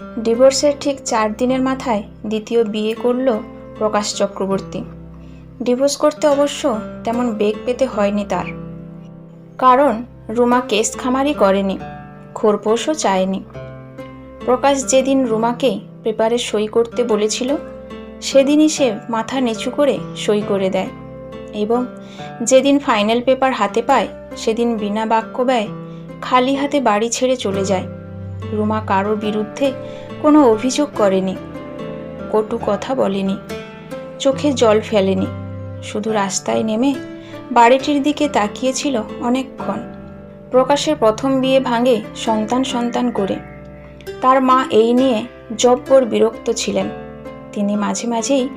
ডিভোর্সের ঠিক চার দিনের মাথায় দ্বিতীয় বিয়ে করল প্রকাশ চক্রবর্তী। ডিভোর্স করতে অবশ্য তেমন বেগ পেতে হয়নি তার। কারণ রুমা কেস খামারি করেনি, খোরপোশও চায়নি। প্রকাশ যেদিন রুমাকে পেপারে সই করতে বলেছিল, সেদিনই সে মাথা নিচু করে সই করে দেয় এবং যেদিন ফাইনাল পেপার হাতে পায়, সেদিন বিনা বাক্য ব্যয় খালি হাতে বাড়ি ছেড়ে চলে যায়। রুমা কারোর বিরুদ্ধে কোনো অভিযোগ করেনি। কটু কথা বলেনি। চোখে জল ফেলেনি। শুধু রাস্তায় নেমে বাড়িটির দিকে তাকিয়েছিল অনেকক্ষণ। প্রকাশের প্রথম বিয়ে ভাঙে সন্তান সন্তান করে। তার মা এই নিয়ে জব্বর বিরক্ত ছিলেন। তিনি মাঝে মাঝেই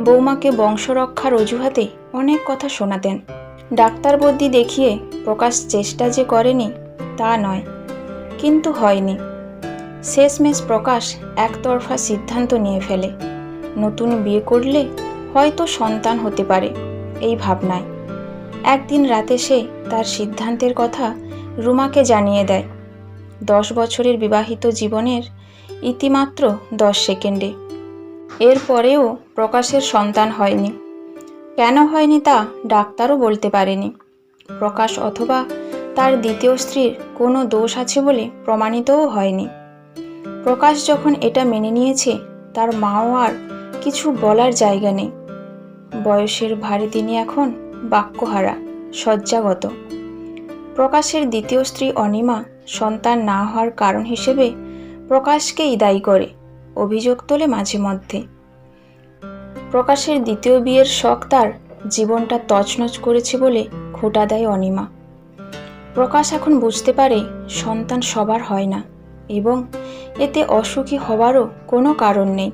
বৌমাকে বংশরক্ষার অজুহাতে অনেক কথা শোনাতেন। ডাক্তার বদ্যি দেখিয়ে প্রকাশ চেষ্টা যে করেনি তা নয়, কিন্তু হয়নি। শেষমেশ প্রকাশ একতরফা সিদ্ধান্ত নিয়ে ফেলে। নতুন বিয়ে করলে হয়তো সন্তান হতে পারে, এই ভাবনায়। একদিন রাতে সে তার সিদ্ধান্তের কথা রুমাকে জানিয়ে দেয়। দশ বছরের বিবাহিত জীবনের ইতিমাত্র দশ সেকেন্ডে। এরপরেও প্রকাশের সন্তান হয়নি। কেন হয়নি তা ডাক্তারও বলতে পারেনি। প্রকাশ অথবা তার দ্বিতীয় স্ত্রীর কোনো দোষ আছে বলে প্রমাণিতও হয়নি। প্রকাশ যখন এটা মেনে নিয়েছে, তার মাও আর কিছু বলার জায়গা নেই। বয়সের ভারে তিনি এখন বাক্যহারা, শয্যাগত। প্রকাশের দ্বিতীয় স্ত্রী অনিমা সন্তান না হওয়ার কারণ হিসেবে প্রকাশকেই দায়ী করে, অভিযোগ তোলে মাঝে মধ্যে। প্রকাশের দ্বিতীয় বিয়ের শখ তার জীবনটা তছনছ করেছে বলে খোটা দেয় অনিমা। প্রকাশ এখন বুঝতে পারে সন্তান সবার হয় না। এবং এতে অসুখী হওয়ারও কোনো কারণ নেই।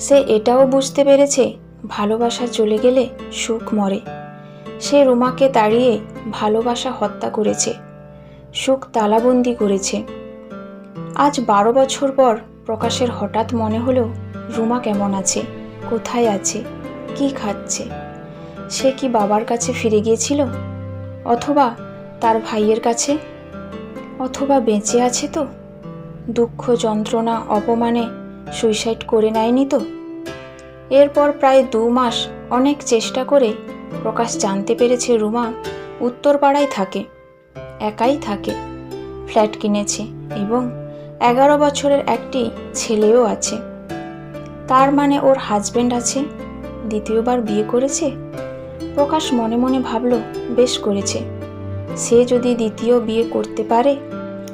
সে এটাও বুঝতে পেরেছে, ভালোবাসা চলে গেলে সুখ মরে। সে রুমাকে তাড়িয়ে ভালোবাসা হত্যা করেছে, সুখ তালাবন্দি করেছে। আজ বারো বছর পর প্রকাশের হঠাৎ মনে হলো, রুমা কেমন আছে, কোথায় আছে, কি খাচ্ছে? সে কি বাবার কাছে ফিরে গিয়েছিল? অথবা তার ভাইয়ের কাছে? অথবা বেঁচে আছে তো? দুঃখ, যন্ত্রণা, অপমানে সুইসাইড করে নেয়নি তো? এরপর প্রায় দু মাস অনেক চেষ্টা করে প্রকাশ জানতে পেরেছে রুমা উত্তরপাড়ায় থাকে, একাই থাকে, ফ্ল্যাট কিনেছে এবং এগারো বছরের একটি ছেলেও আছে। তার মানে ওর হাজবেন্ড আছে, দ্বিতীয়বার বিয়ে করেছে? প্রকাশ মনে মনে ভাবল, বেশ করেছে। সে যদি দ্বিতীয় বিয়ে করতে পারে,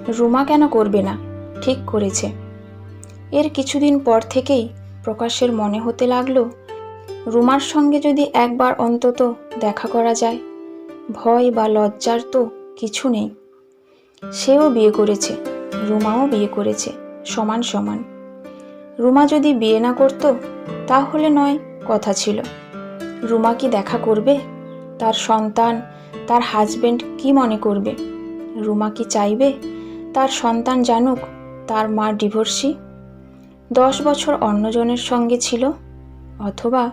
রুমা কেন করবে না? ঠিক করেছে। এর কিছুদিন পর থেকেই প্রকাশের মনে হতে লাগল, রুমার সঙ্গে যদি একবার অন্তত দেখা করা যায়, ভয় বা লজ্জার তো কিছু নেই। সেও বিয়ে করেছে, রুমাও বিয়ে করেছে, সমান সমান। রুমা যদি বিয়ে না করতো, তাহলে নয় কথা ছিল। রুমা কি দেখা করবে? তার সন্তান, তার হাজবেন্ড কি মনে করবে? রুমা কি চাইবে? তার সন্তান জানুক, তার মা ডিভোর্সি দশ বছর অন্যজনের সঙ্গে ছিল? অথবা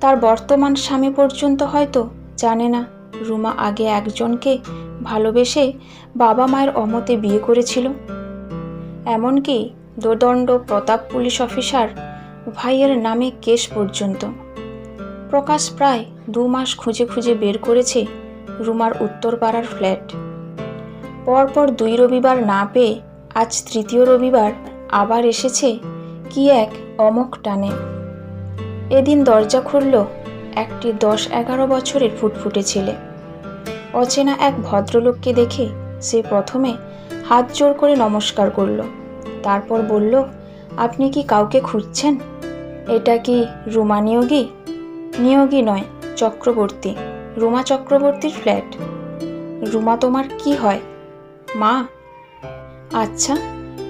তার বর্তমান স্বামী পর্যন্ত হয়তো? জানে না। রুমা আগে একজনকে ভালোবেসে বাবা মায়ের অমতে বিয়ে করেছিল। এমনকি দোদণ্ড প্রতাপ পুলিশ অফিসার ভাইয়ের নামে কেস পর্যন্ত। প্রকাশ প্রায় দু মাস খুঁজে খুঁজে বের করেছে রুমার উত্তরপাড়ার ফ্ল্যাট। পরপর দুই রবিবার না পেয়ে আজ তৃতীয় রবিবার আবার এসেছে কি এক অমক টানে। এদিন দরজা খুলল একটি দশ এগারো বছরের ফুটফুটে ছেলে। অচেনা এক ভদ্রলোককে দেখে সে প্রথমে হাত জোর করে নমস্কার করল, তারপর বলল, আপনি কি কাউকে খুঁজছেন? এটা কি রুমা নিয়োগী নয়, চক্রবর্তী। রুমা চক্রবর্তীর ফ্ল্যাট। রুমা তোমার কি হয়? মা? আচ্ছা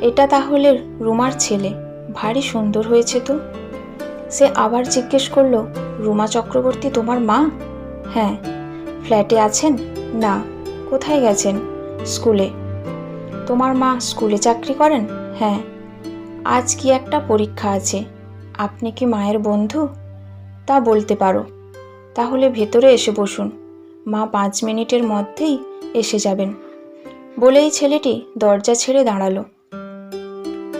এটা তাহলে রুমার ছেলে। ভারী সুন্দর হয়েছে তো। সে আবার জিজ্ঞেস করল, রুমা চক্রবর্তী তোমার মা? হ্যাঁ। ফ্ল্যাটে আছেন? না। কোথায় গেছেন? স্কুলে। তোমার মা স্কুলে চাকরি করেন? হ্যাঁ। আজ কি একটা পরীক্ষা আছে। আপনি কি মায়ের বন্ধু? তা বলতে পারো। তাহলে ভেতরে এসে বসুন। মা পাঁচ মিনিটের মধ্যেই এসে যাবেন। বলেই ছেলেটি দরজা ছেড়ে দাঁড়াল।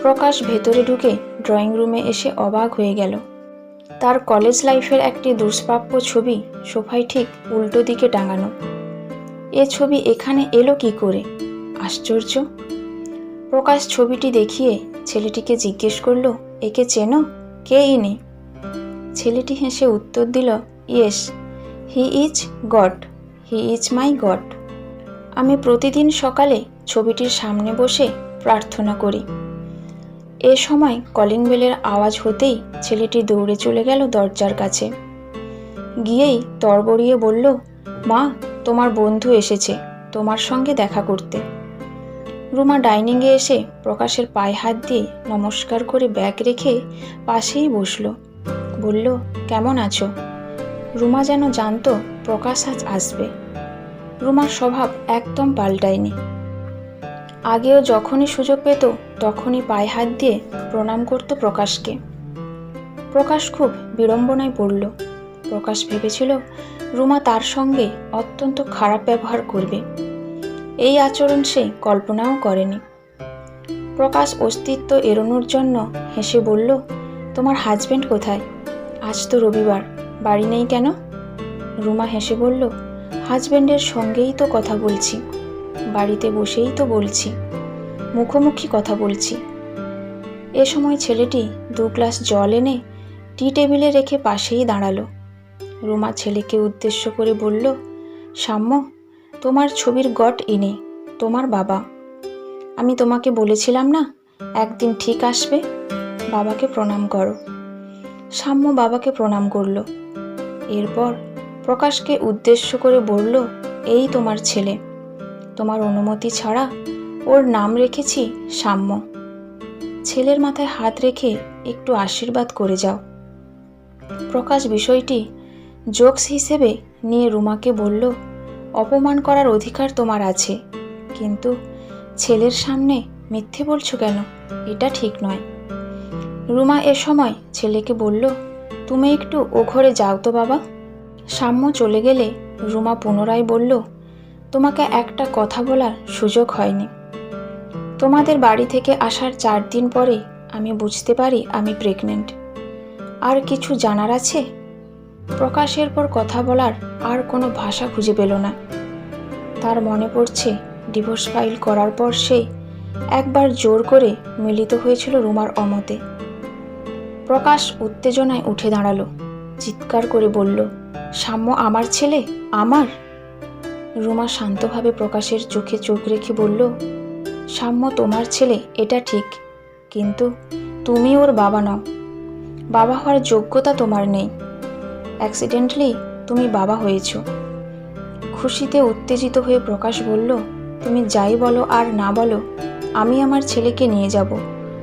প্রকাশ ভেতরে ঢুকে ড্রয়িং রুমে এসে অবাক হয়ে গেল। তার কলেজ লাইফের একটি দুষ্প্রাপ্য ছবি সোফায় ঠিক উল্টো দিকে টাঙানো। এ ছবি এখানে এলো কি করে? আশ্চর্য। প্রকাশ ছবিটি দেখিয়ে ছেলেটিকে জিজ্ঞেস করল, একে চেনো? কে ইনি? ছেলেটি হেসে উত্তর দিল, yes, he is God, he is my God. আমি প্রতিদিন সকালে ছবিটির সামনে বসে প্রার্থনা করি। এ সময় কলিং বেলের আওয়াজ হতেই ছেলেটি দৌড়ে চলে গেল দরজার কাছে। গিয়েই তরবরিয়ে বলল, মা, তোমার বন্ধু এসেছে, তোমার সঙ্গে দেখা করতে। রুমা ডাইনিংয়ে এসে প্রকাশের পায়ে হাত দিয়ে নমস্কার করে ব্যাগ রেখে পাশেই বসল। বলল, কেমন আছো? রুমা যেন জানতো, প্রকাশ আজ আসবে। রুমার স্বভাব একদম পাল্টায়নি। আগেও যখনই সুযোগ পেত, তখনই পায়ে হাত দিয়ে প্রণাম করত প্রকাশকে। প্রকাশ খুব বিড়ম্বনায় পড়ল। প্রকাশ ভেবেছিল, রুমা তার সঙ্গে অত্যন্ত খারাপ ব্যবহার করবে। এই আচরণ সে কল্পনাও করেনি। প্রকাশ অস্তিত্ব এড়োনোর জন্য হেসে বলল, তোমার হাজব্যান্ড কোথায়? আজ তো রবিবার, বাড়ি নেই কেন? রুমা হেসে বলল হাজবেন্ডের সঙ্গেই তো কথা বলছি, বাড়িতে বসেই তো বলছি, মুখোমুখি কথা বলছি। এ সময় ছেলেটি দু গ্লাস জল এনে টি টেবিলে রেখে পাশেই দাঁড়াল। রুমা ছেলেকে উদ্দেশ্য করে বলল, সাম্য, তোমার ছবির গট এনে, তোমার বাবা। আমি তোমাকে বলেছিলাম না, একদিন ঠিক আসবে, বাবাকে প্রণাম করো। সাম্য বাবাকে প্রণাম করল। এরপর প্রকাশকে উদ্দেশ্য করে বলল, এই তোমার ছেলে। তোমার অনুমতি ছাড়া ওর নাম রেখেছি সাম্য। ছেলের মাথায় হাত রেখে একটু আশীর্বাদ করে যাও। প্রকাশ বিষয়টি জোকস হিসেবে নিয়ে রুমাকে বলল, অপমান করার অধিকার তোমার আছে। কিন্তু ছেলের সামনে মিথ্যে বলছো কেন? এটা ঠিক নয়। রুমা এ সময় ছেলেকে বলল, তুমি একটু ও ঘরে যাও তো বাবা। সাম্য চলে গেলে রুমা পুনরায় বলল, তোমাকে একটা কথা বলার সুযোগ হয়নি। তোমাদের বাড়ি থেকে আসার চার দিন পরে আমি বুঝতে পারি আমি প্রেগনেন্ট আর কিছু জানার আছে? প্রকাশের পর কথা বলার আর কোনো ভাষা খুঁজে পেল না। তার মনে পড়ছে ডিভোর্স ফাইল করার পর সে একবার জোর করে মিলিত হয়েছিল রুমার অমতে। প্রকাশ উত্তেজনায় উঠে দাঁড়াল। চিৎকার করে বলল, সাম্য আমার ছেলে? আমার? রুমা শান্তভাবে প্রকাশের চোখে চোখ রেখে বলল, সাম্য তোমার ছেলে, এটা ঠিক। কিন্তু তুমি ওর বাবা নও। বাবা হওয়ার যোগ্যতা তোমার নেই। অ্যাক্সিডেন্টলি তুমি বাবা হয়েছ। খুশিতে উত্তেজিত হয়ে প্রকাশ বলল, তুমি যাই বলো আর না বলো, আমি আমার ছেলেকে নিয়ে যাব।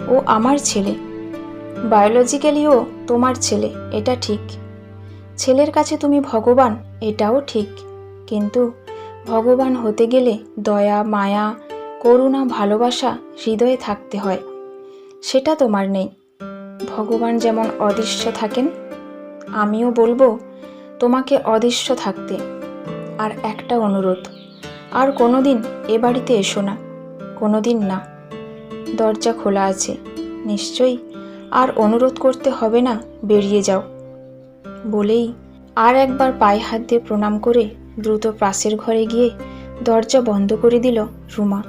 ও আমার ছেলে। বায়োলজিক্যালিও তোমার ছেলে, এটা ঠিক। ছেলের কাছে তুমি ভগবান, এটাও ঠিক। কিন্তু ভগবান হতে গেলে দয়া, মায়া, করুণা, ভালোবাসা হৃদয়ে থাকতে হয়। সেটা তোমার নেই। ভগবান যেমন অদৃশ্য থাকেন, আমিও বলব তোমাকে অদৃশ্য থাকতে। আর একটা অনুরোধ, আর কোনো দিন এ বাড়িতে এসো না কোনো দিন না। দরজা খোলা আছে, নিশ্চয়ই আর অনুরোধ করতে হবে না, বেরিয়ে যাও। বলেই আর একবার পায়ে হাত দিয়ে প্রণাম করে দ্রুত পাশের ঘরে গিয়ে দরজা বন্ধ করে দিল রুমা।